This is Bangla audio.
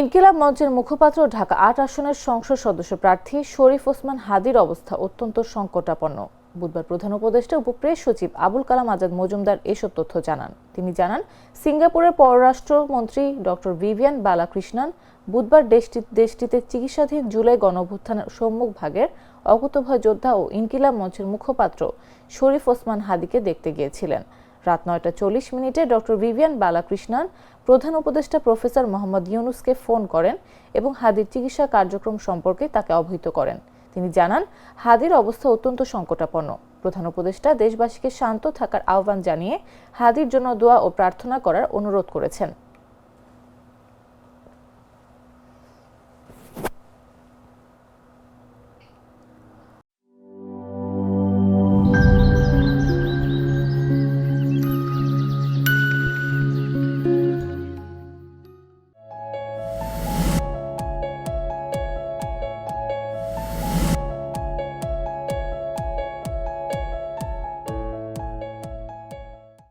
ইনকিলাব মঞ্চের মুখপাত্র ঢাকা আট আসনের সংসদ সদস্য প্রার্থী শরীফ ওসমান হাদির অবস্থা অত্যন্ত সংকটাপন্ন। বুধবার প্রধান উপদেষ্টা উপপ্রেস সচিব আবুল কালাম আজাদ মজুমদার এসব তথ্য জানান। তিনি জানান, সিঙ্গাপুরের পররাষ্ট্রমন্ত্রী ডক্টর ভিভিয়ান বালাকৃষ্ণন বুধবার দেশটি দেশটিতে চিকিৎসাধীন জুলাই গণঅভ্যুত্থানের সম্মুখ ভাগের অকুতভয় যোদ্ধা ও ইনকিলাব মঞ্চের মুখপাত্র শরীফ ওসমান হাদিকে দেখতে গিয়েছিলেন। রাত নয়টা চল্লিশ মিনিটে ডক্টর ভিভিয়ান বালাকৃষ্ণন, প্রধান উপদেষ্টা প্রফেসর মোহাম্মদ ইউনুসকে ফোন করেন এবং হাদির চিকিৎসা কার্যক্রম সম্পর্কে তাকে অবহিত করেন। তিনি জানান, হাদির অবস্থা অত্যন্ত সংকটাপন্ন। প্রধান উপদেষ্টা দেশবাসীকে শান্ত থাকার আহ্বান জানিয়ে হাদির জন্য দোয়া ও প্রার্থনা করার অনুরোধ করেছেন।